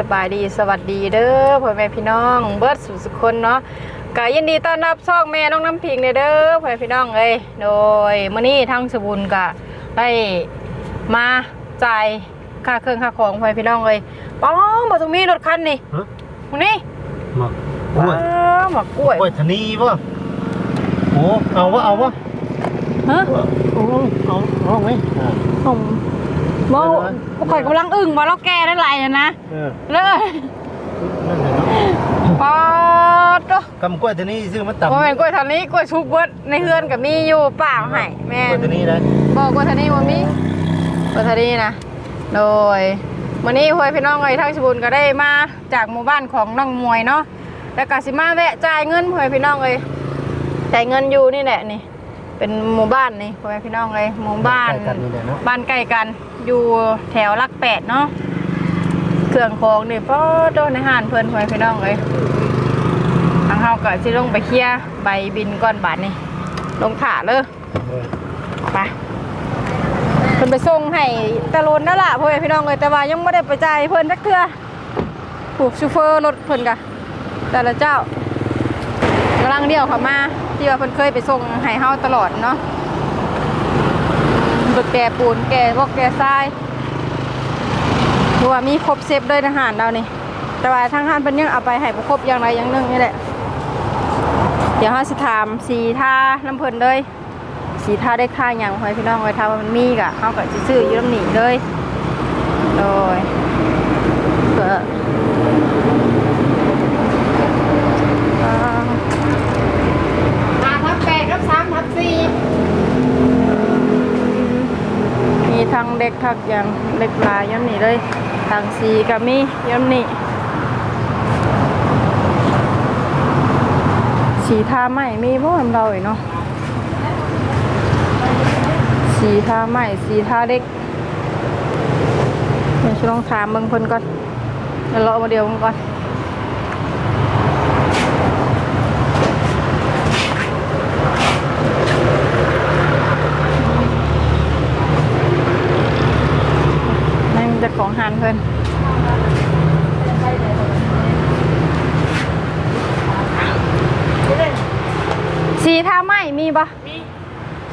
บายดีสบายดีสวัสดีเด้อพ่อแม่พี่น้อง เบิร์ดสุสุคนเนาะก็ยินดีต้อนรับช่องแม่น้องน้ำพิงเด้อพ่อแม่พี่น้องเอ้ยโดยมื้อนี้ทางสบุญก็ได้มาจ่ายค่าเครื่องค่าของพ่อแม่พี่น้องเอ้ยป้องบ่ต้องมีรถคันนี่ฮะมื้อนี้หมักกล้วยว้าวหมากกล้วยกล้วยทนีป่ะโอ้เอาวะเอาวะฮะเอาเอาเอาไหมอ่าผม บ่ได้ไหมข่อยกำลังอึ้งว่าเราแก่ได้หลายแล้วนะเออเลยนั่นเลยเนาะป๊าดเด้อกำกล้วยทนีซื้อมาตับโมเมนกล้วยทานนี้กล้วยชุบเบิดในเฮือนกับมีอยู่เปล่าให้แม่กล้วยทนีได้บอกกล้วยทานนี้บ่มีกล้วยทานนี้นะ โดยวันนี้พ่อพี่น้องเอ้ยทั้งสบุญก็ได้มาจากหมู่บ้านของน้องมวยเนาะ แล้วก็สิมาแวะจ่ายเงินพ่อพี่น้องเอ้ยจ่ายเงินอยู่นี่แหละนี่ เป็นหมู่บ้านนี่พ่อพี่น้องเอ้ยหมู่บ้าน ใกล้กันนี่แหละเนาะบ้านใกล้กัน อยู่แถวลักแปดเนาะเครื่องของนี่ป้อโดนในห้านเพิ่นพ่อพี่น้องเอ้ยทางเฮาก็สิลงไปเคลียร์ใบบินก่อนบาทนี่ลงขาเลยไปเพิ่นไปส่งให้ตะโลนนั่นล่ะพ่อแม่พี่น้องเอ้ยแต่ว่ายังบ่ได้ไปจ่ายเพิ่นจักเทื่อผูกชูเฟอร์รถเพิ่นกะแต่ละเจ้ากำลังเดียวเขามาที่ว่าเพิ่นเคยไปส่งให้เฮาตลอดเนาะ รถแก่ปูนแก่บอกแก่ทรายคือว่ามีครบเซฟเลยทหารเรานี่แต่ว่าทางห้านเพิ่นยังเอาไปให้บ่ครบอย่างใดอย่างหนึงนี่แหละ เดี๋ยวเราสิถามสีท่าน้ำเพลินเลยสีท่าได้ค่าอย่างหอยพี่น้องไว้ถ้าว่ามันมีกะเขาก็สิซื้ออยืมหนีเลยโดยเพื่ออ่าห้าทับแปดกับสามทับสี่ มีทั้งเด็กทักอย่างเด็กลายย้ำหนีเลยทางสีก็มีย้ำหนีสีทาใหม่มีพวกเราอีกเนาะสีทาใหม่สีทาเด็กเดี๋ยวฉันลองถามเบิ่งเพิ่นก่อนเดี๋ยวรอมาเดียวก่อนนจะของหันเพิ่นสีท่าใหม่มีปะมี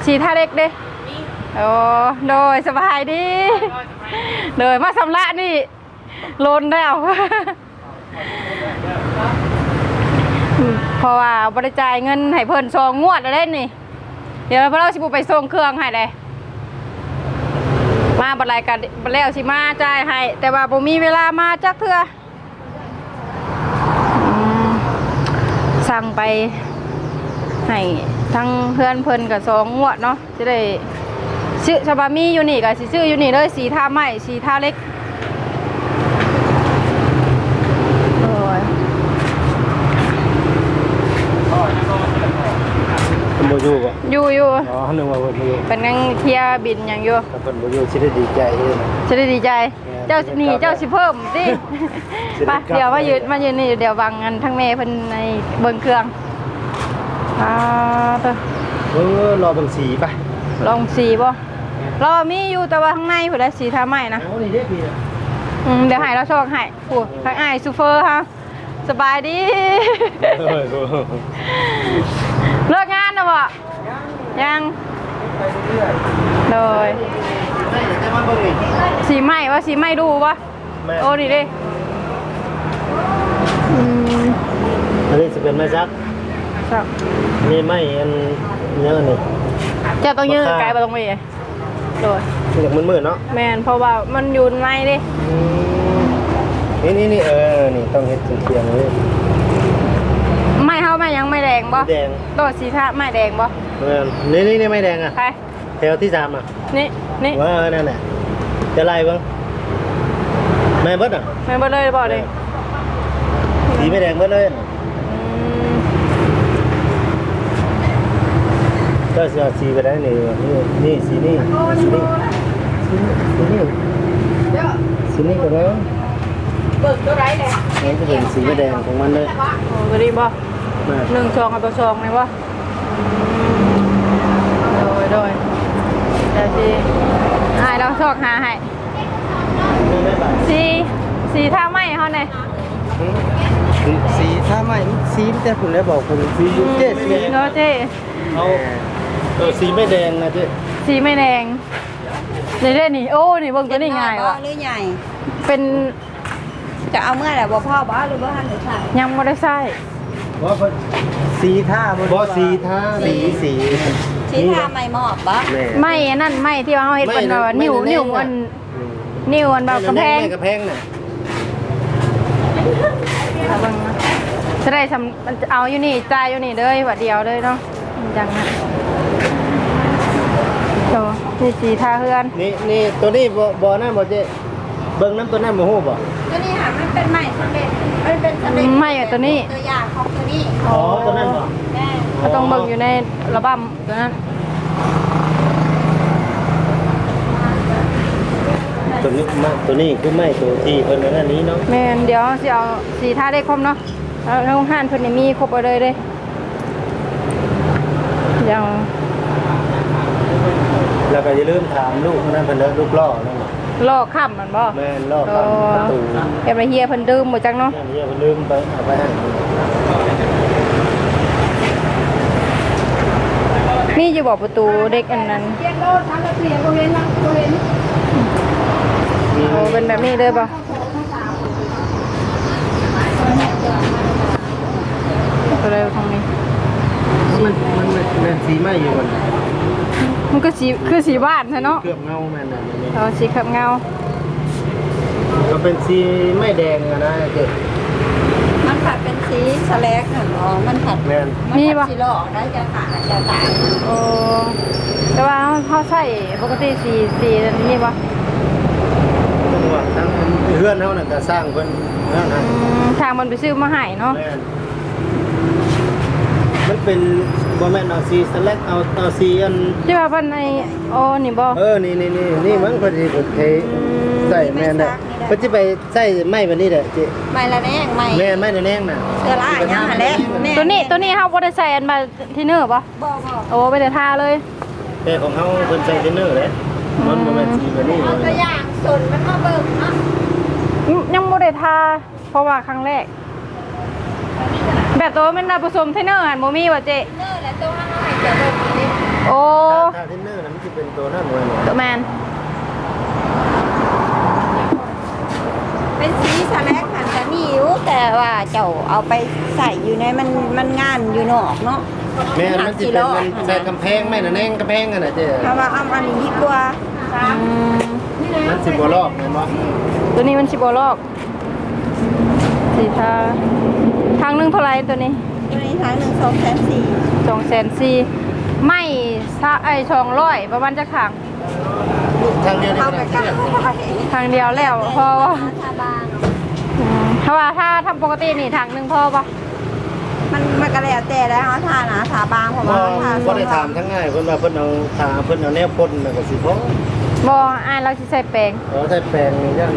สีท่าเด็กเด้มีโอ้โดยสบายดีโดยมาสำระนี่โลนแล้วอืมเพราะว่าบริจายเงินให้เพิ่นซองงวดแล้วได้นี่ เดี๋ยวพวกเราสิบุไปส่งเครื่องให้เลย มาบัดไรกันบัดแล้วสิมาจ่ายให้ แต่ว่าบ่มีเวลามาจักเทื่อสั่งไปให้ทั้งเพื่อนเพิ่นกับสองงวดเนาะจะได้ซื้อชาบามีอยู่นี่กับสิซื้ออยู่นี่เลยสีท่าไม้สีท่าเล็กโอ้ย เพิ่นบ่ อยู่ป่ะอยู่อยู่อ๋อนึกว่าเพิ่นบ่อยู่เป็นยังเคลียร์บินอย่างอยู่ถ้าเพิ่นบ่อยู่สิได้ดีใจเด้อนะ จะได้ดีใจ เจ้านี่เจ้าสิเพิ่มสิจะได้ไปกลับ เดี๋ยวมายืนมายืนนี่เดี๋ยววางเงินทั้งเมย์เพิ่นในเบิ่งเครื่องอ่าเถอะเออรอเบิ่งสีไปลองสีบ่เรามีอยู่แต่ว่าข้างในพุ่นแหละสีท่าไม้นะ เอานี่เด้พี่อืมเดี๋ยวให้เราโชคให้ผู้ทางไอ้ายซูเฟอร์ฮะสบายดีเออเลิกงานนะบ่ยัง เลยได้จะมาเบิ่งอีกสีไหม้ว่าสีไหม้ดูวะแม่โอ้นี่ดิอืมอันนี้สิเป็นไม้ซักครับนี่ไม้อันเนี้ยอันนี้เจะต้องยืนไกลไปตรงนี้โดยอยากมืดๆเนาะแมนเพราะว่ามันอยู่ในดินี่นี่นี่เออ นี่ต้องเฮ็ดเสียงๆเลยไม่เข้ามายังไม่แดงบ่แดงโดดสีท่าไม่แดงบ่เออ นี่นี่นี่ไม่แดงอะใครแถวที่สามอะนี่ นี่ว่าเออนั่นแหละจะไล่เบ้างแม่เบิดอะแม่นบ่เลยบ่เลยสีไม่แดงเบิดเลยอืมก็สีสีไปได้นี่นี่นี่สีนี่สีนี่สีนี่สีนี่ก็แล้วเบิกตัวไรเลยนี่ก็เป็นสีไม่แดงของมันเลยโอ้ก็ดีบ่แม่หนึ่งซองกับตัวซองไหมวะ โดยโดยเดี๋ยวสิให้เราซอกหาให้ไม่ไม่บาดสี่สีท่าไหมเขาเนี่ยสีถ้าไม่สีแต่คุณแล้วบอกคุณสีเจ๊สีเนาะเจ๊เอาเออสีไม่แดงนะเจ๊สีไม่แดงเดี๋ยวๆนี่โอ้นี่เบิ่งตัวนี้ง่ายบ่ว่ะหรือใหญ่เป็นจะเอาเมื่อไหร่บ่พ่อบ่หรือบ่ทันได้ใส่ยังไม่ได้ใส่ ว่าสีท่าบ่สีท่าสีสีชี้ทาไม่หมอบบ่ไม่อันนั่นไม่ที่ว่าเขาเห็นเป็นว่านิ้วนิ้วอันนิ้วอันแบบกระแพงกระแพงน่ะเอาเบิ่งนะจะได้ทำมันจะเอาอยู่นี่จ่ายอยู่นี่เลยวัดเดียวเลยเนาะจังนะโตนี่สีท่าเฮือนนี่นี่ตัวนี้บ่บ่นั่นบ่เจ๊เบิ่งน้ำตัวนั้นบ่ฮู้บ่ตัวนี้ค่ะมันเป็นไม้สำเร็จมันเป็นสำเร็จไม่อะตัวนี้ ตัวอย่างของตัวนี้อ๋อตัวนั้นบ่แม่เขาต้องเบิ่งอยู่ในระบำตัวนั้นตัวนี้มาตัวนี้คือไม่ตัวที่เพิ่นนั่นนี้เนาะแม่นเดี๋ยวสิเอาสีท่าได้ครบเนาะแล้วโรงห้านเพิ่นนี่มีครบเอาเลยเด้ยังแล้วก็อย่าลืมถามลูกนั่นเพิ่นเด้อลูกล่อนั่นน่ะ ลอกค่ำมันบ่แม่นล่อตามประตู เอ็มไรเฮียเพิ่นดื่มหมดจังเนาะอย่างนี้เพิ่นลืมไปเอาไปให้มีอยู่บอกประตูเด็กอันนั้นเรียนโลดทางกระเสียบ่เห็นนะบ่เห็นมีโอ้เป็นแบบนี้เลยป่ะก็เลยทางนี้มันมันมันมันสีไหม้อยู่มัน มันก็สีคือสีบ้านใช่เนาะเคลือบเงาแม่นน่ะอันนี้เอาสีขับเงา ก็เป็นสีไม่แดงอะนะเจ๊มันผัดเป็นสีสแลกน่ะอ๋อมันผัดแม่นมันผัดสีหลอกได้จะขาดจะตายโอ้แต่ว่าเขาใส่ปกติสีสีนี่ป่ะมันว่าทั้งเฮือนเฮาน่ะก็สร้างเพิ่นนั่นน่ะอืมทางมันไปซื้อมาให้เนาะแม่นมันเป็น บ่แม่นเอาสีสแลกเอาเอาสีอัน ที่ว่าเพิ่นในโอ้นี่บ่เออ นี่นี่นี่นี่มันพอดีผมเทใส่แม่นได้เพิ่นสิไปใส่ไม้แบบนี้แหละจิไม่ละแนงไม่แม่นไม้แน่งน่ะเสื้อลายยังหันแหละแม่ตัวนี้ตัวนี้เฮาบ่ได้ใส่อันมาที่เนื้อป่ะบ่บ่โอ้ไปแต่ทาเลยแต่ของเฮาเพิ่นใส่เทนเนอร์เลยมันบ่แม่นสีแบบนี้เอาตัวอย่างส่วนมันมาเบิ่งเนาะยังบ่ได้ทาเพราะว่าครั้งแรกแบบตัวมันน่ะผสมเทรนเนอร์หันบ่มีว่าเจ๊เนอร์และ ตัวข้างในจะเบิ่งนี่โอ้ถ้าเทนเนอร์นั้นมันสิเป็นตัวนั้นเลยตัวแมนเป็นสีสแลกหันจะมีอยู่แต่ว่าเจ้าเอาไปใส่อยู่ในมันมันงานอยู่นอกเนาะแม่นมันสิเป็นมันใส่กำแพงไม้แน่งกำแพงกันน่ะเจ้ถ้าว่าเอาอันนี้ดีกว่าอืมมันสิบ่รอบแม่นบ่ตัวนี้มันสิบ่ลอกสีทาทางหนึงเท่าไหร่ตัวนี้ ตัวนี้ทางหนึ่งสองแสนสี่ 204ไม่ซะไอ้200ประมาณจะขังทางเดียวนี่เข้าก็ไปได้กันทางเดียวแล้วพอทาบางอืมถ้าว่าถ้าทำปกตินี่ทางหนึงพอปะมันมันก็แล้วแต่แล้วทาหนาทาบางเพราะบ่ว่าทาบ่ได้ถามทั้งง่ายเพิ่นว่าเพิ่นเอาทาเพิ่นเอาแนวพ่นน่ะก็สิพอบ่อ่านเราสิใส่แปรงเออใส่แปรงนี่จัง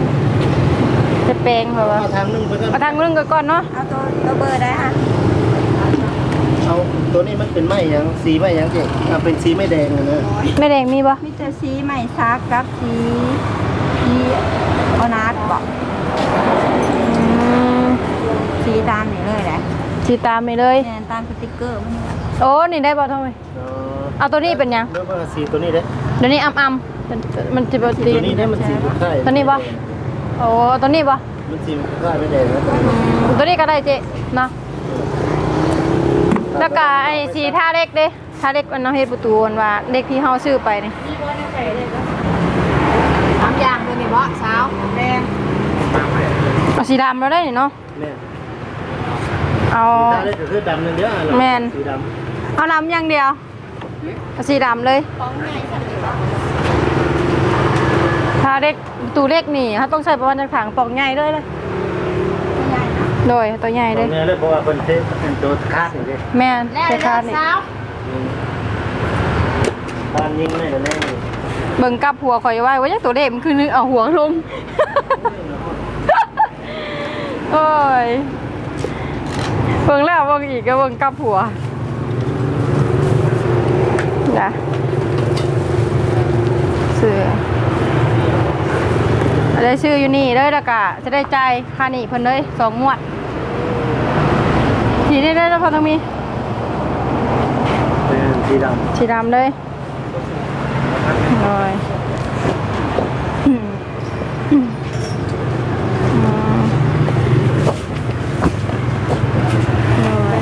ใส่แปรงเพราะว่าเอาทางนึงเพิ่นก็เอาทางหนึงก็ก่อนเนาะเอาตัวตัวเบอร์ได้ค่ะ เอาตัวนี้มันเป็นไม้หยังสีไม้หยังเจ๊อะเป็นสีไม้แดงอะนะไม่แดงมีปะมิจะสีใหม่ซักกับสีสีออนาร์ดบอกอืมสีตามนี่เลยแหละสีตามไปเลย แนนตามสติ๊กเกอร์มันโอ้นี่ได้บ่เท่าไหร่เออเอาตัวนี้เป็นหยัง เริ่มว่าสีตัวนี้เด้เดี๋ยวนี้อำอำมันมันจะบ่ตี ตัวนี้ได้มันสีบุกไข่ตัวนี้บ่โอ้ตัวนี้บ่มันสีบุกไข่ไม่แดงนะอืมตัวนี้ก็ได้เจ๊เนาะ แล้วก็ไอ้สีท่าเล็กเด้ท่าเล็กมันเอาเฮ็ดประตูอันว่าเล็กที่เฮาซื้อไปนี่สามอย่างเลยนี่บ่สาวแดงเอาสีดำเราได้นี่เนาะเนี่ยเอาถ้าได้ก็คือดำนึงเดียวอะเหรอแม่นสีดเอาดำอย่างเดียวเอาสีดำเลยของใหญ่สักหรือว่าถ้าเล็กตูเล็กนี่เขาต้องใส่ประมาณจากถังปอกใหญ่เลยเลยใหญ่นะ โดยตัวใหญ่ำเลยเนี่ยเลยเพราะว่าคนเทเป็นตัวคาดอย่างนี้แม่นแล้วใส่คาดแล้วนี่สาวบ้านยิงไม่แต่แน่นี่เบิ่งกับหัวข่อยไว้ว่าจักตัวเล็กมันคือนึกเอาหัวลง โอ้ยเบิ่งแล้วเบิ่งอีกก็เบิ่งกับหัวจ้ะเสือได้ชื่ออยู่นี่เลยแล้วก็จะได้จ่ายค่านี่เพิ่นเลยสองงวดสีนี้ได้แล้วพ อต้องมีเป็นสีดสีดำเลยหน่อยอืมอืมอืมหน่อย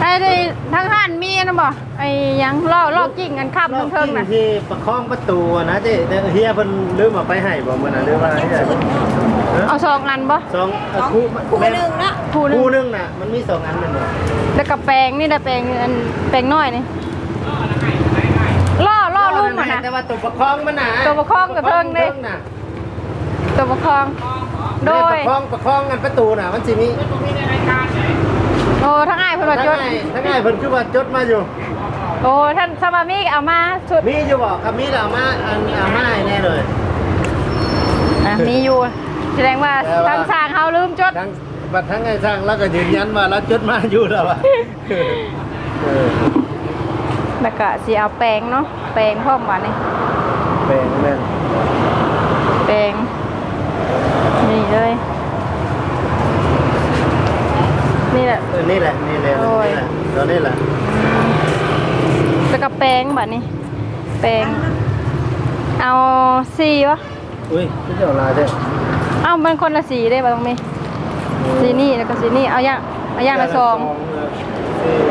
ไอ้ได้ทั้งหันมีนะบ่ไอ้หยังล่อล่อกิ่งกันขับำทั้งเทิงน่ะที่ประคองประตูอะนะเจ๊แต่เฮียเพิ่นลืมเอาไปให้บ่มื้อน่ะหรือว่าให้ได้บ่ฮะ เอาสองอันบ่สองสองคู่คู่หนึ่งนะทูหนึงคู่หนึงน่ะมันมีสองอันนั่นบ่แล้วก็แปลงนี่นะแปลงอันแปลงน้อยนี่ล่อล่อลุ่มอะนะ แต่ว่าตัวประคองมันน่ะตัวประคองกับเทิงดิน่ะตัวประคอง โดย ประคองประคองกันประตูน่ะมันสิมีโอ้ทั้งอ้ายเพิ่นว่าจดทั้งไงทั้งไงเพิ่นคือว่าจดมาอยู่ โอ้ท่านสมามิกเอามาชุดมีอยู่บ่ครับมีแล้วเอามาอันเอามาให้แน่เลย อะมีอยู่ แสดงว่าแต่ว่า ทางสร้างเฮาลืมจด ทั้งบัดทั้งไงสร้างแล้วก็ยืนยันว่าเราจดมาอยู่แล้วอะเออแล้วก็สิเอาแปลงเนาะแปลงพร้อมว่านี่แบ่งแม่นแปลงนี่เลยนี่แหละ เออนี่แหละนี่แหละโอ้ย นี่แหละตัวนี้แหละแล้วก็แปลงบัดนี้แปลงเอาสีวะอุ้ยพี่เจ้าลายเด้อ เอ้ามันคนละสีได้ป่ะตรงนี้สีนี่แล้วก็สีนี่เอาอย่างเอาอย่างละซองเออ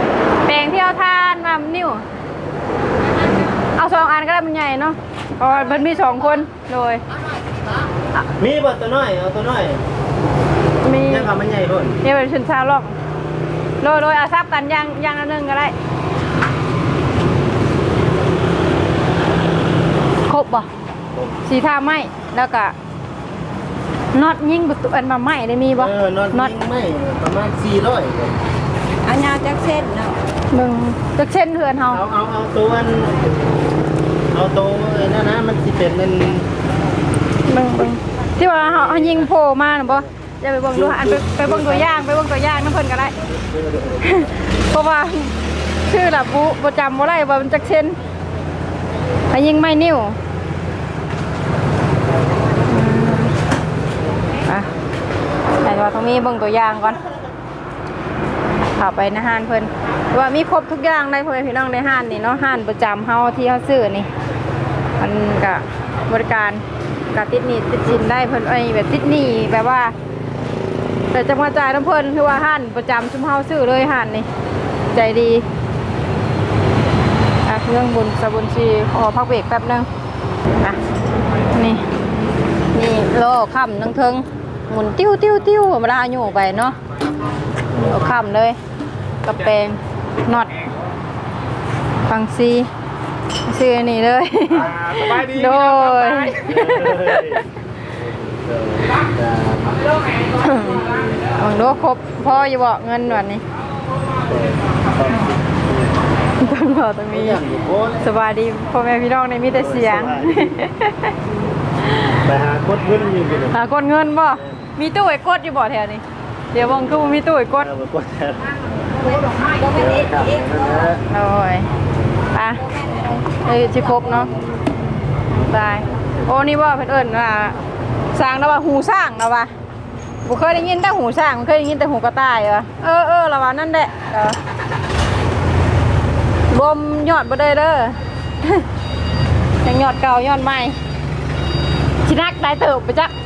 แปลงที่เอาทานมานิ้วเอาสองอันก็ได้มันใหญ่เนาะเพราะว่ามันมีสองคนโดยมีบ่ตัวน้อยเอาตัวน้อยมียังทำมันใหญ่พุ่นเนี่ยเป็นชนชาวลอกโดยโดยเอาซับกันอย่างอย่างละหนึ่งก็ได้ครบป่ะสีทาไหมแล้วก็ น็อตยิงประตูอันมาไหมได้มีป่ะเออนอนน็อตยิงไม่ประมาณ400ครับเอายาวจากเส้นเนาะหนึ่งจักเช่นเถือนเฮาเอาเอาเอาตัวอันเอาตัวไอ้นั่นนะมันสิเป็นนั่นเบิ่งเบิ่งที่ว่าเฮาเฮายิงโผล่มาน่ะบ่จะไปเบิ่งดูอันไปไปเบิ่งตัวอย่างไปเบิ่งตัวอย่างนํเพิ่นก็ได้ เพราะว่าชื่อล่ะบ่บ่จำบ่ได้ว่ามันจักเช่นเฮายิงไม่นิ้วอืมอะแต่ ว่าต้องมีเบิ่งตัวอย่างก่อนเข้าไปในห้านเพิ่นว่ามีครบทุกอย่างได้พ่อแม่พี่น้องในห้านนี่เนาะห้านประจำเฮาที่เฮาซื้อนี่มันก็บริการกับติดหนี้ติดสินได้เพิ่นไอ้แบบติดหนี้แบบว่า แต่จะมาจ่ายน้ำเพิ่นคือว่าห้านประจำชุมเฮาซื้อเลยห้านนี่ใจดีเครื่องบุญสบุญชีขอพักเบรกแป๊บนึงอะนี่นี่โลค่ำนังเทิง หมุนติ้วติ้วติ้วเวลาอยู่ไปเนาะโลค่ำเลยกระแปงน็อตฟังซีซื้ออันนี่เลยสบายดีโดยหวังดูครบพ่ออยู่บอกเงินวันนี้ต้องรอตรงนี้อย่างอยู่โคนสบายดีพ่อแม่พี่น้องในมีแต่เสียงไปหากดเงินอยู่กันเลยหากดเงินบ่ มีตู้ไอ้กดอยู่บ่แถวนี้ เดี๋ยวเบังตู้มีตู้ไอ้กด เอาไปกดแทนบ่เป็นเอ็ดครับเอ็ดนั่นแหละโอ้ยอะเอ้ยชิครบเนาะตายโอ้นี่บ่เพิ่นเอิ้นว่าสร้างแล้วว่าหูสร้างแล้วว่าบ่เคยได้ยินแต่หูสร้างเคยได้ยินแต่หูกระต่ายวะเออเออแล้วว่านั่นแหละเออรวมยอดบ่ได้เด้อ ยังยอดเก่ายอดใหม่ชินักได้เติบไปจักบอก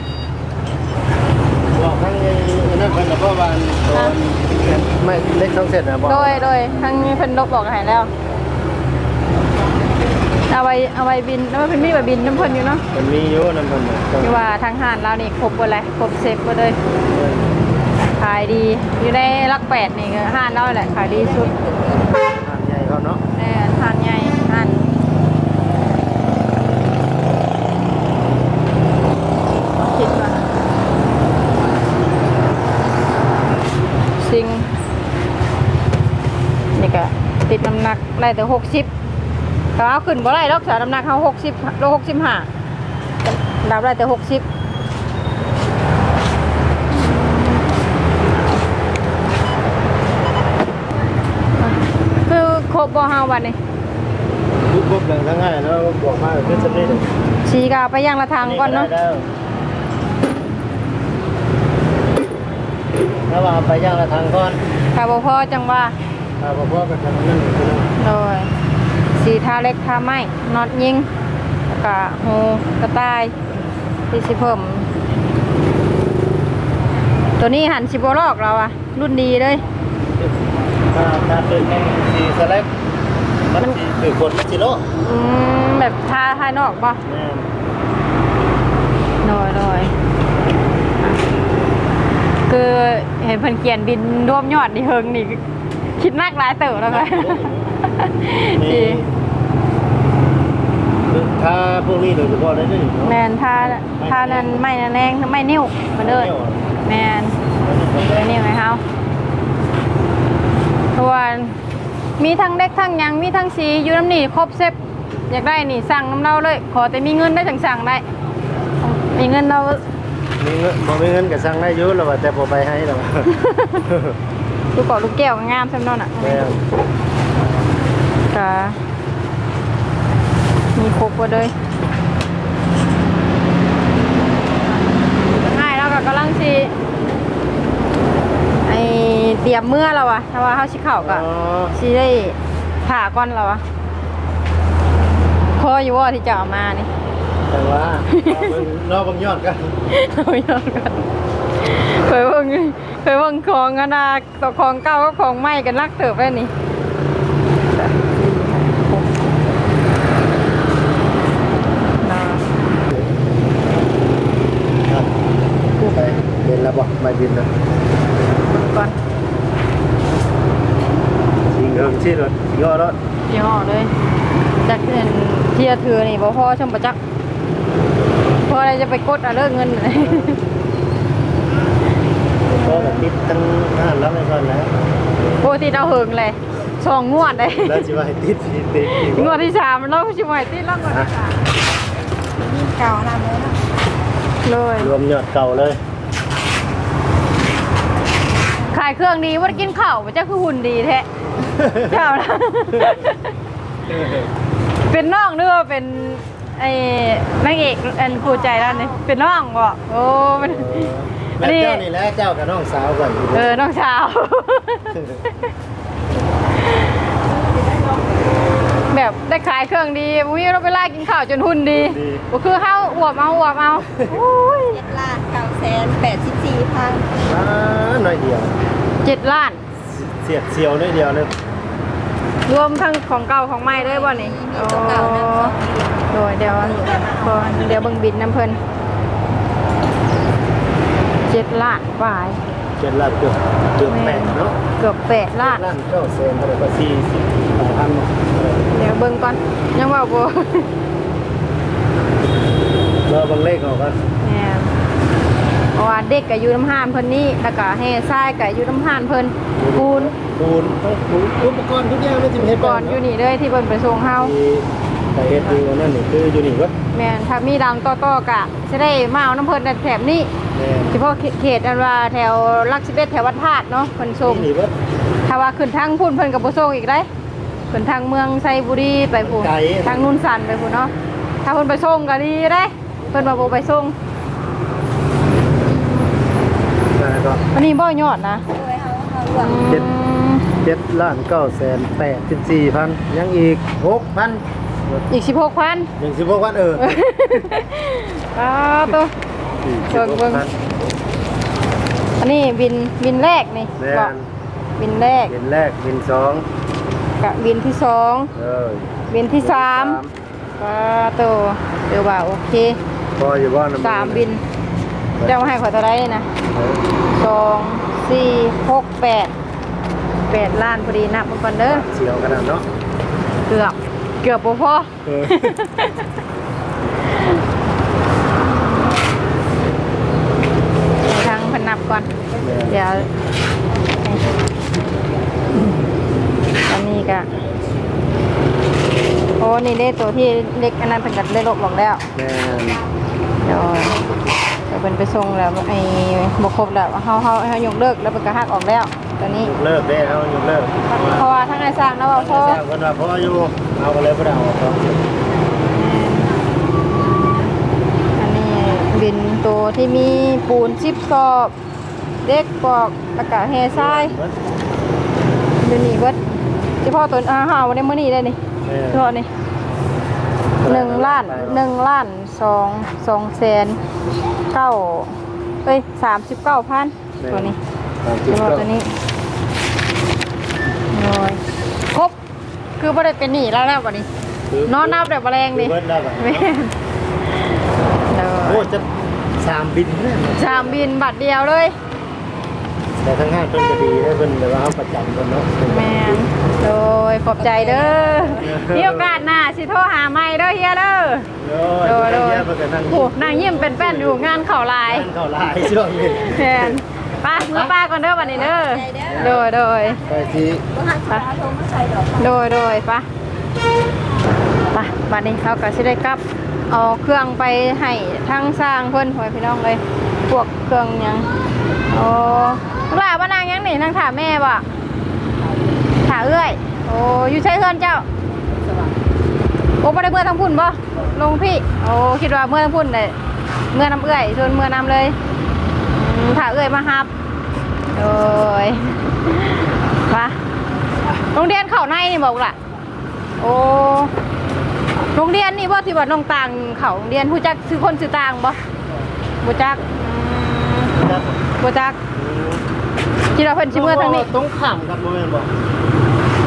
ทั้งไอ้นั่นเป็นแล้วก็วันตอนไม่เล็กต้องเสร็จนะบอกโดยโดยทางนี้เพิ่นนกบอกให้แล้ว เอาไว้เอาไว้บินแล้วมันเป็นมีแบบบินน้ำเพิ่นอยู่เนาะมันมีอยู่นั่นเพิ่นน่ะต้องที่ว่าทางห้านเรานี่ครบหมดเลยครบเซฟหมดเลยขายดีอยู่ในรักแปดนี่ก็ห้านเราแหละขายดีสุด ทางใหญ่เขาเนาะ แน่ห้านใหญ่ห้านคิดว่าซิงนี่ก็ติดน้ำหนัก ได้แต่หกสิบแต่เอาขึ้นบ่ได้ดอกสารน้ำหนักเขาหกสิบโลหกสิบห้าดับได้แต่หกสิบคือครบบ่เฮาวันนี้ยุบปุ๊บหลังทั้งง่ายแล้วบอกมาเพื่อนสำเร็จสีก็เอาไปย่างละทางก่อนเนาะแล้วว่าไปย่างละทางก่อนค่ะบ่พอจังว่า ถ้าพ่อไปทางนั้นอยู่นะโดยสีทาเล็กทาไม้น็อตยิงแล้วก็หูกระต่ายที่สิเพิ่มตัวนี้หันสิบลอกเราอะรุ่นดีเลยถ้าถ้าเป็นสีสแลกมันสีถือคนมันสีโลอืมแบบทาภายนอกป่ะแม่โดยโดยอะคือเห็นเพิ่นเขียนบินร่วมยอดนี่เฮิงนี่ คิดมากหลายเติบแล้วไหมดีถ้าพวกนี้โดยเฉพาะเลยนี่แมนทาทานั้นไม่นันแนงไม่นิ้วมาเด้อแมนไม่นิ้วไงเฮาตัวนมีทั้งเด็กทั้งหยังมีทั้งสีอยู่น้ำนี่ครบเซฟอยากได้นี่สั่งน้ำเราเลย ขอแต่มีเงินได้สั่งสั่งได้ มีเงินเรา มีเงินบ่มีเงินก็สั่งได้อยู่แล้วว่าแต่บ่ไปให้หรอก ลูกกอดลูกแก้วงามสำนอนอะแม่ก็มีครบหมดเลยง่ายแล้วก็กำลังสิไอเตรียมเมื่อเราอะถ้าว่าเขาชิเข่าก็อ๋อสิได้ผ่าก้อนเราอะพออยู่ว่าที่จะเอามานี่ แต่ว่าเนาะบางยอดกัน เอายอดก่อน เคยเบิ่งเคยเบิ่งของกันนะตัวของเก่าก็ของใหม่กันรักเติบแล้วนี่นะไปเดินแล้วบ่ไปบินนะก่อนสิงเฮิงชื่อรถย่อรถยี่ห้อเลยจากเห็นเทียเถือนี่บ่พอช่างประจักษ์พออะไรจะไปกดเอาเลิกเงินเลย ก็แบบติดตั้งห้ารับไปก่อนนะปกติเราเหิงเลยสองงวดเลยแล้วสิว่าให้ติดสิติดอีกงวดที่สามเราชิมไว้ที่ล่างก่อนค่ะนี่เก่านะเลยนะเลยรวมยอดเก่าเลย ขายเครื่องดีว่ากินข้าวมันจะคือหุ่นดีแท้ข้าวนะเป็นน้องหรือว่าเป็น ไอ้นางเอกอันครูใจแล้วนี่เป็นน้องบ่โอ้มันแม่เจ้านี่แหละเจ้ากับน้องสาวกันเออน้องสาว แบบได้ขายเครื่องดีวิเราไปไล่กินข้าวจนหุ่นดีก็คือเฮาอวบเอาอวบเอาโอ้ยเจ็ดล้านเก้าแสนแปดสิบสี่พันอ่าหน่อยเดียวเจ็ดล้านเสียดเสียวหน่อยเดียวเลย รวมทั้งของเก่าของใหม่ด้วยบ่นี่มีตัวเก่านะสองปีโดยเดี๋ยวก่อนเดี๋ยวเบิ่งบินน้ำเพิ่นเจ็ดล้านฝ่ายเจ็ดล้านเกือบเกือบแปดเนาะเกือบแปดล้านล้านเก้าแสนเท่าไหร่ก็สี่สิบแปดพันเดี๋ยวเบิ่งก่อนยังว่าบ่เราบางเลขออกกันแหม่เพราะว่าเด็กก็อยู่น้ำห้านเพิ่นนี่แล้วก็เฮทรายก็อยู่น้ำห้านเพิ่นปูน ปูนต้องปูนอุปกรณ์ทุกอย่างเลยจิมเฮ็ดก่อนอยู่นี่เลยที่เพิ่นไปส่งเฮาแต่เฮ็ดอยู่นั่นนี่คืออยู่นี่วะแม่นถ้ามีดังต่อๆกะจะได้มาเอาน้ำเพิ่นในแถบนี้แม่เฉพาะเขตอันว่าแถวลักสิเบแถววัดธาตุเนาะเพิ่นส่งนี่วะถ้าว่าขึ้นทางพุ่นเพิ่นกับบ่ส่งอีกได้ขึ้นทางเมืองไซบุรีไปพุ่นทางนุ่นสันไปพุ่นเนาะถ้าเพิ่นไปส่งก็ดีได้เพิ่นว่าบ่ไปส่งนั่นก็อันนี้บ่ยอดนะโดยเขาเขารวมเจ็ดอืมเจ็ด ล้านเก้าแสนแปดสิบสี่พันยังอีกหกพันอีก16,000ยังสิบหกพันเอออ้าตัวเบิ่งเบิ่งอันนี้บินบินแรกนี่แม่บอกนบินแรกบินแรกบินสองกับบินที่สองเออบินที่สามป้าตัวเดี๋ยวว่าโอเคพออยู่บ้านำสามบินจะมาให้ขอตัวได้นะเออสองสี่หกแปด แปดล้านพอดีนับมันก่อนเด้อเสียวขนาดเนาะเกือบเกือบบ่พอเออให้ทางเพนนับก่อนแม่นเดี๋ยวตอนนี้ก็โอ้นี่ได้ตัวที่เล็กอันนั้นเป็นกัได้ลบลงแล้ว แม่นเดี๋ยวเดี๋ยวเป็นไปส่งแล้วไอ้บกครบแล้วเฮาเฮาเฮายกเลิกแล้วเป็นกระหักออกแล้วแตัวนี้ยกเลิกได้เอายกเลิกเพราะว่าทั้งไอ้สร้างแล้วว่าพพ่ออคนว่าพออยู่เอาไปเลยบ่ได้เอาครับอันนี้บินตัวที่มีปูนชิบสอบเด็กปอกแล้วก็เฮทรายเดี๋ยวนี้เบิดเฉพาะตัวอาหารวันนี้มื้อนี้ได้นี่แม่เฉพาะนี่หนึ่งล้านหนึ่งล้านสองสองแสนเก้าเอ้ยสามสิบเก้าพันตัวนี้ ตามเฉที่พาะตัวนี้โอ้ยครบ คือบ่ได้เป็นหนี้แล้วนะวันนี้ นอนนับแต่แมลงดิดิเบิดแล้วบ่แม่นเด้โอ้อจะสามบินแน่สามบินบัตรเดียวเลย แต่ทั้งห้าเพิ่นก็ดีได้เพิ่นแต่ว่าเฮาประจำเพิ่นเนาะแมนโดยขอบใจเด้อมีโอกาสหน้าสิโทรหาใหม่เด้อเฮียเด้อโดโดยยโดยเพิ่นก็นั่งโอ้นางยิ้มเป็นแป้นอยู่งานเข่าลายนั่งเข้าลายช่วงนี้ แมน ป้ามือป้าก่อนเด้อวันนี้เด้อโดยโดยไปที่ไปโดยโดยปะไปบัดนี้เขาก็สิได้กลับเอาเครื่องไปให้ทั้งสร้างเพิ่นหวยพี่น้องเลยพวกเครื่องหยังโอ้ลูกหลานว่านางหยังนี่นางถามแม่บ่ถาเอื้อยโอ้อยู่ใช้เฮือนเจ้าโอ้บ่ได้เมื่อทั้งพุ่นบ่ลงพี่โอ้คิดว่าเมื่อทั้งพุ่นเลยเมื่อน้ำเอื้อยชวนเมื่อน้ำเลยอืม ถาเอื้อยมาฮับโอ้ยไปโรงเรียนเข้าในนี่บอกล่ะ โอ้โรงเรียนนี่บ่ที่ว่าน้องต่างเขาโรงเรียนผู้จักซื้อคนซื้อต่างบ่บ่จักอืมบ่จักคิดว่าเพิ่นสิเมื่อทางนี้ต้องข้ามกับโมเมนต์บอก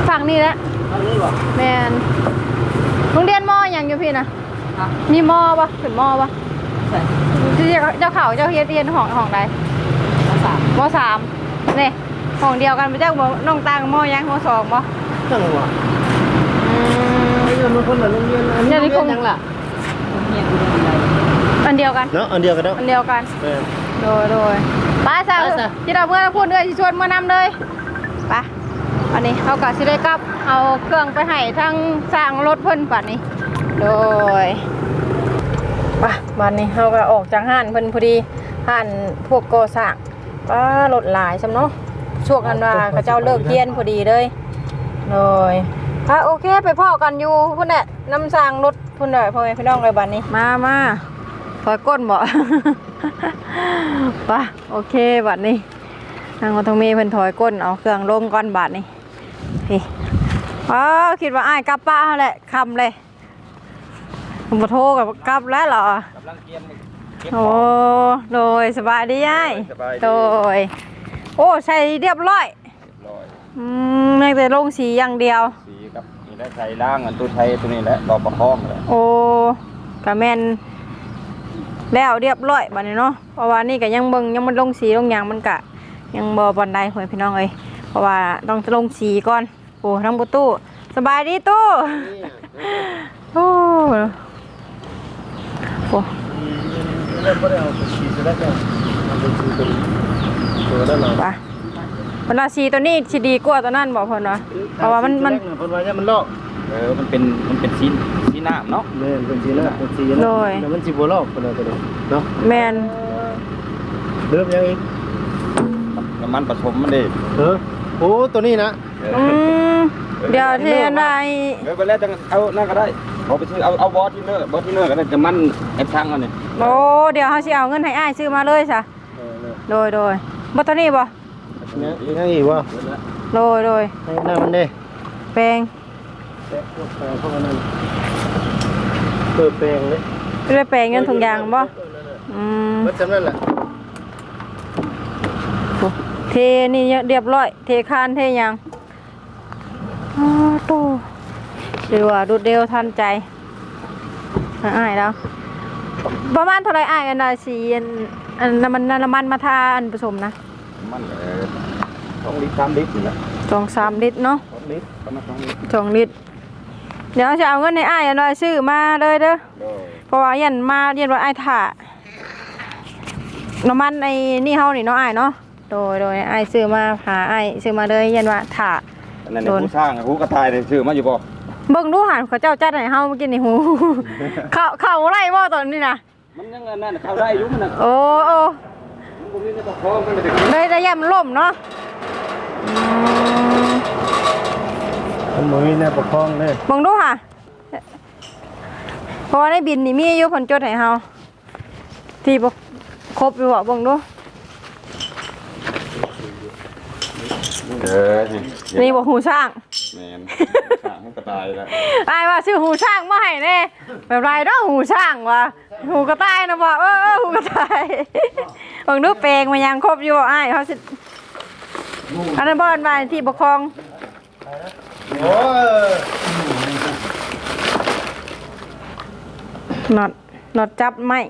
ฝั่งนี้แหละทางนี้บอกแม่นโรงเรียนมอหยังอยู่พี่นะมีมอบ่ขึ้นมอบ่ที่ เจ้าเขาเจ้าเฮียเรียนห้องห้องใดมสามมสามนี่ยห้องเดียวกันไปเจ้าบ่น้องต่างมอหยังมสองบ่จังหวะอืมเงินมันคนละโรงเรียนอันนี้เดี๋ยนี้โรงคงเรียนยังล่ะอันเดียวกันเนาะอันเดียวกันเนาะอันเดียวกันโดยโดยไปซะไปซะที่เราเมื่อพูดเลยชวนมานำเลยไปอันนี้เขาก็สิได้กลับเอาเครื่องไปให้ทั้งสร้างรถเพิ่นปัดนี้ โดย ไปวันนี้เขาก็ออกจากห้านเพิ่นพอดีห้านพวกก่อสร้างป้ารถหลายซำเนาะช่วงกันว่าเขาเจ้าเลิกเรียนพอดีเลยโดยอะโอเคไปพ่อกันอยู่พุ่นแหละนำสร้างรถพุ่นเลยพ่อแม่พี่น้องเลยบัดนี้มามาถอยก้นบ่ไปโอเคบัดนี้ทางคนทงมีเพิ่นถอยก้นเอาเครื่องลงก้อนบาดนี้พี่อ๋อคิดว่าอ้ายกลับป้าแหละคำเลยผม บ่โทรกับกลับแล้วเหรอ กำลังเตรียมเก็บขโอ้องโดยสบายดีอ้ายสบายดีโดย โอ้ ใส่เรียบร้อย เรียบร้อย อืมแม่งแต่ลงสีอย่างเดียว สีกับนี่ได้ใช้ล่างอันตัวไทยตัวนี้แหละรอประคองเลยโอ้กะแม่นแล้วเรียบร้อยบัดนี้เนาะเพราะว่านี่ก็ยังเบิ่งยังมันลงสีลงหยางมันกะ ยังบ่ปานใดหวยพี่น้องเอ้ยเพราะว่าต้องลงสีก่อนโอ้ทั้งประตูสบายดีตู้โอ้ โหเริ่มบ่ได้เอาไปฉีดแล้วก็เอาไปฉีดตัวตัวด้านหลังไปเวลาสีตัวนี้สิดีกว่าตัวนั้นบอกเพิ่นว่าเพราะว่ามันมันเพิ่นว่าเนี่ยมันลอกเออมันเป็นมันเป็นสีสีน้ำเนาะแม่นเป็นสีนะเป็นสีนะแล้วมันสิบ่ลอกเพิ่นว่าตัวนี้เนาะแม่นเริ่มยังอีกน้ำมันผสมมันเด้เออโอ้ตัวนี้นะเอออืมเดี๋ยวเทอันใดเออไปแล้วจังเอานั่นก็ได้ เอาไปซื้อเอาเอาบอสที่เนอร์บอสที่เนอร์ก็ได้จะมันเอฟช่างอันนี้โอ้เดี๋ยวเฮาสิเอาเงินให้อ้ายซื้อมาเลยซะเออเนี่ยโดยโดยบ่ตัวนี้บ่เนี่ยยังอีกวะโดยโดยให้หน้ามันเด้แปลงแปะพวกแปะพวกนั้นเปิดแปลงเลยเรียกแปลงเงินถุงยางบ่อืมมันจำนั่นแหละโอ้เทนี่เรียบร้อย เทคานเทหยังอ้าวโต เดี๋ยวว่าดูดเร็วทันใจอ้ายแล้วประมาณเท่าไหรอ้ายอันใดสีอันอันน้ำมันน้ำมันมาทาอันผสมนะมันเออสองลิตรสามลิตรนี่แหละสองสามลิตรเนาะสองลิตรประมาณสองลิตรสองลิตรเดี๋ยวจะเอาเงินในอ้ายอันใดซื้อมาเลยเด้อโดยเพราะว่ายันมาเรียนว่าอ้ายถ่าน้ำมันในนี่เฮานี่เนาะอ้ายเนาะโดยโดยอ้ายซื้อมาหาอ้ายซื้อมาเลยยันว่าถ่าอันนั้นโดเนี่ยนผู้สร้างอะผู้กระต่ายเนี่ยซื้อมาอยู่บ่ เบิ่งดูหันเขาเจ้าจัดให้เฮาเมื่อกี้นี่หู เข้าเข้าไรบ่ตอนนี้นะมันยังอันนั่นเข้าได้อยู่มันน่ะโอ้โอ้มันบ่มีในประคองมันเลยเลยได้ย่ำล่มเนาะมอืมมันบ่มีแนวปกครองเด้มองดูค่ะเพราะว่าในบินนี่มีอยู่เพิ่นจดให้เฮาที่บ่ครบอยู่บ่เบิ่งดู เออนี่นี่บ่หูช้างแมนข้างให้กระตายแล้วอายว่าชื่อหูช้างมาให้แน่แบบไรเนาะหูช้างวะหูกระต่ายนะบ่เออเออหูกระต่ายเบิ่งดูเปลงมันยังครบอยู่บ่อ้ายเขาสิอันนั้นบ่อันว่าที่ปกครองโอ้ยน็อตน็อตจับไม่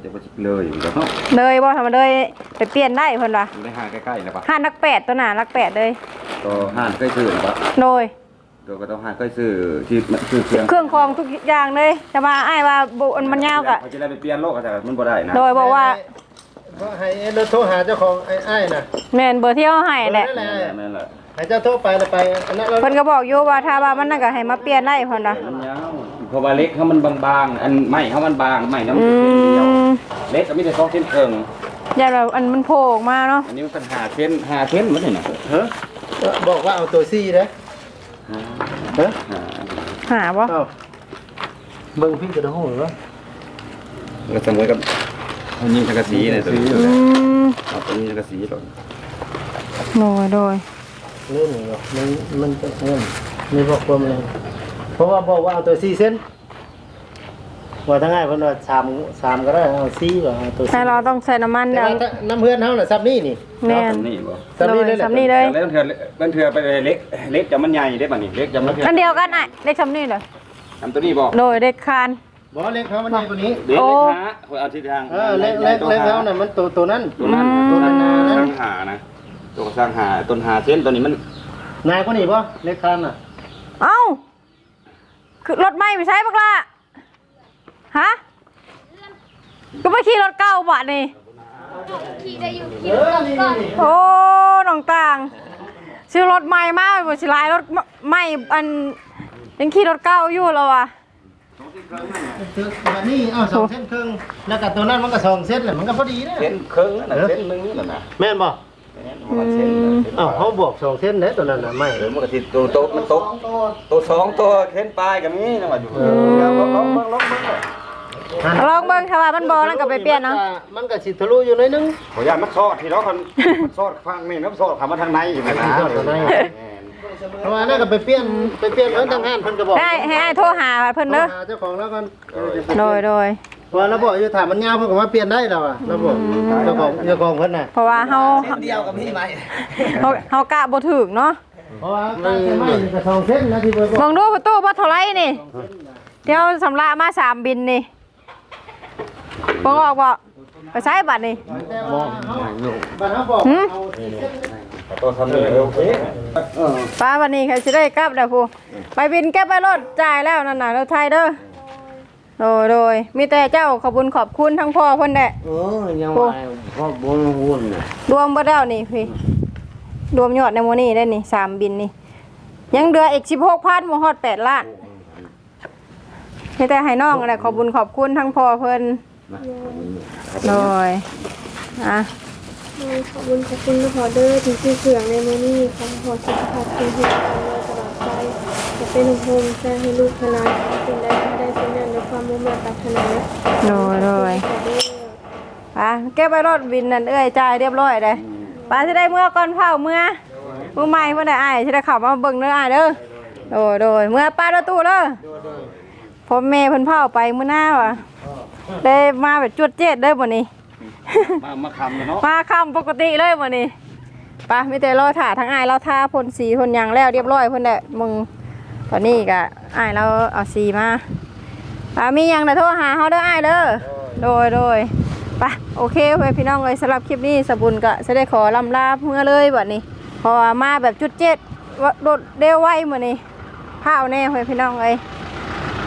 เดี๋ยวไปเลยอยู่แล้วเนาะเลยบ่ทำมาเลยไปเปลี่ยนได้เพิ่นว่าอยู่ในห้างใกล้ๆแล้วปะห้านักแปดตัวหน่ะนักแปดเลยก็ห้างเคยซื้อหรือปะโดยตัวก็ต้องห้างเคยซื้อที่มันซื้อเครื่องเครื่องครองทุกอย่างเลยแต่ว่าอ้ายว่าบ่อันมันยาวกะเขาจะได้ไปเปลี่ยนโลกแต่มันบ่ได้นะโดยบอกว่าบ่ให้เอ็นโทรหาเจ้าของไอ้อ้ายน่ะแม่นเบอร์ที่เขาให้แหละนั่นแหละนั่นแหละให้เจ้าโทรไปแล้วไปอันนั้นแล้วเพิ่นก็บอกอยู่ว่าถ้าว่ามันนั่นก็ให้มาเปลี่ยนได้เพิ่นน่ะมันยาว เพราะว่าเล็กเขามันบางๆ อันไม้เขามันบางไม้น้ำอืมันเดียวมเล็กก็มีแต่สองเส้นครึ่งอย่าแบบอันมันโผล่ออกมาเนาะอันนี้มันเป็นหาเส้นหาเส้นมันนี่นะเฮ้อบอกว่าเอาตัวซี่เด้เฮ้อหาหาบ่เอ้าเบิ่งพี่กระหูเหรอก็เสมอกับมันยิงสังกะสีเนี่ยตัวนี้อืมเอาตัวนี้สังกะสีหรอกโดยโดยเล่นเหรอมันมันจะเงินนี่บอกความเลย เพราะว่าบอกว่าเอาตัวซี่เส้นว่าทั้งง่ายเพิ่นว่าสามสามก็ได้เอาซี่ว่าเอาตัวซี่แต่เราต้องใส่น้ำมันแต่เดี๋ยวว่าถ้าน้ำเพื่อนเฮาน่ะซับนี่นี่แม่นตัวนี้บ่ซับนี่เลยแหละ สำนี่เลย แล้วเถื่อมันเถื่อไปเล็กเล็กจะมันใหญ่ได้ป่ะนี่เล็กจะมันเถื่ออันเดียวกันอะได้สำนี่เลยทำตัวนี้บ่โดยได้คาน บ่เล็กเขามันใหญ่กว่านี้ เด็กโอ้เล็กหาคนเอาที่ทางเออเล็กเล็กเล็กเขาน่ะมันตัวตัวนั้น ตัวนั้นตัวนั้นนะสร้างหานะตัวสร้างหาต้นหาเส้นตัวนี้มันนายคนนี้ป่ะเล็กคันน่ะเอ้า คือรถไม่ไปใช้ปะล่ะฮะก็ไปขี่รถเก่าบ่นี่เออนี่นี่โอ้น้องต่างซื้อรถใหม่มากบ่สิลายรถใหม่อันยังขี่รถเก่าอยู่แล้ววะคือแบบนี้เอาสองเส้นครึ่งแล้วก็ตัวนั้นมันก็สองเส้นแหละมันก็พอดีนะเส้นครึ่งนั่นน่ะเส้นหนึงนี่แหละนะแม่นบ่ มันเส้นน่ะอ้าวเขาบอกสองเส้นเด้ตัวนั้นน่ะไม่เดี๋ยวมันก็สิตัวโตมันตกตัวสองตัวเส้นปลายกับนี้นะว่าอยู่เออลองลองลองลองลองเบิ่งถ้าว่ามันบ่นั่นก็ไปเปลี่ยนเนาะมันก็สิทะลุอยู่หน่อยนึงขออนุญาตมันซอดที่เนาะคนมันซอดฟังนี่น้ำซอดเข้ามาทางในอยู่นะซอดข้างในเพราะว่านั่นก็ไปเปลี่ยนไปเปลี่ยนเพิ่นทางห้านเพิ่นก็บอกให้ให้อ้ายโทรหาเพิ่นเด้อหาเจ้าของแล้วกันโดยโดย เพราะว่าเราบอกอยู่ถามมันยาวเพิ่นก็มาเปลี่ยนได้แล้วอะเราบอกเจ้าของเจ้าของเพิ่นน่ะเพราะว่าเฮาเดียวกับพี่ไหมเฮาเฮากะบ่ถึกเนาะเพราะว่าตั้งแต่ไม่ก็สองเส้นนะที่เพิ่นบอกมองดูประตูบ่เท่าไหร่นี่เดี๋ยวสำระมาสามบินนี่บ่งออกบ่ไปใช้บัตรนี่แต่ว่าเขาบ้านเขาบอกหืมเอาเส้นน่ะตัวทำเลยโอเคเออป้าวันนี้ใครสิได้กลับเด้อผู้ไปบินเก็บไปรถจ่ายแล้วนั่นน่ะรถไทยเด้อ โดยโดยมีแต่เจ้าขอบคุญขอบคุณทั้งพ่อเพิ่นแหละ เออยังไงพ่อบุญวุ่นน่ะรวมเบ่แล้วนี่พี่รวมยอดในมื้อนี้ได้นี่สามบินนี่ ยังเหลืออีก16,000บ่ฮอด8ล้านมีแต่ให้น้องนั่นแหละขอบคุญขอบคุณทั้งพ่อเพิ่นโดยอะ ขอบคุณขอบคุณขอเดอร์ถึงชื่อเสียงในมือนี้ขอขอสุขภาพเป็นที่ตลอดตลอดไปจะเป็นโฮมแช่ให้ลูกพลานเป็นได้ถ้าได้สิ่งนั้นด้วยความมุ่งมั่นปรารถนาโดยโดยขอเดอร์ป้าแก้ไปรถบินนั่นเอ้ยจ่ายเรียบร้อยเลยป้าจะได้เมื่อก่อนเผาเมื่อมือใหม่เพื่อนได้อ้จะได้ขับมาเบิ่งเด้อไอ้เด้อโดยโดยเมื่อป้ารถตู้เด้อพ่อแม่เพิ่นเผาไปเมื้อหน้าว่ะได้มาแบบจวดเจ็ดเด้อบ่นี้ มามาคำเนาะมาคำปกติเลยบ่นี้ป้ามีแต่รอถ่าทั้งอ้ายเราทาพ่นสีพ่นยังแล้วเรียบร้อยพ่นแหละมึงตอนนี้ก็อ้ายเราเอาสีมาป้ามียังน่ะโทรหาเฮาเด้ออ้ายเด้อโดยโดยไปโอเคเพื่อนพี่น้องเลยสำหรับคลิปนี้สบุญก็จะได้ขอลำลาเมื่อเลยบัดนี้ พอมาแบบจุดเจ็ดว่าโดวไวเหมือนนี้พ้าวแน่เพื่อนพี่น้องเลย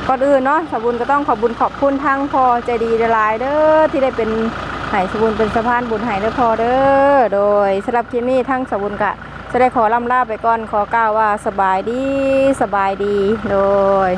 ก่อนอื่นเนาะสบุญก็ต้องขอบุญขอบคุณทั้งพอใจดีหลายเด้อที่ได้เป็น ไห้สบุญเป็นสะพานบุญไห้เด้อพอเด้อ โดยสำหรับคลิปนี้ทั้งสบุญกะ จะได้ขอลำลาไปก่อนขอกล่าวว่าสบายดีสบายดี โดย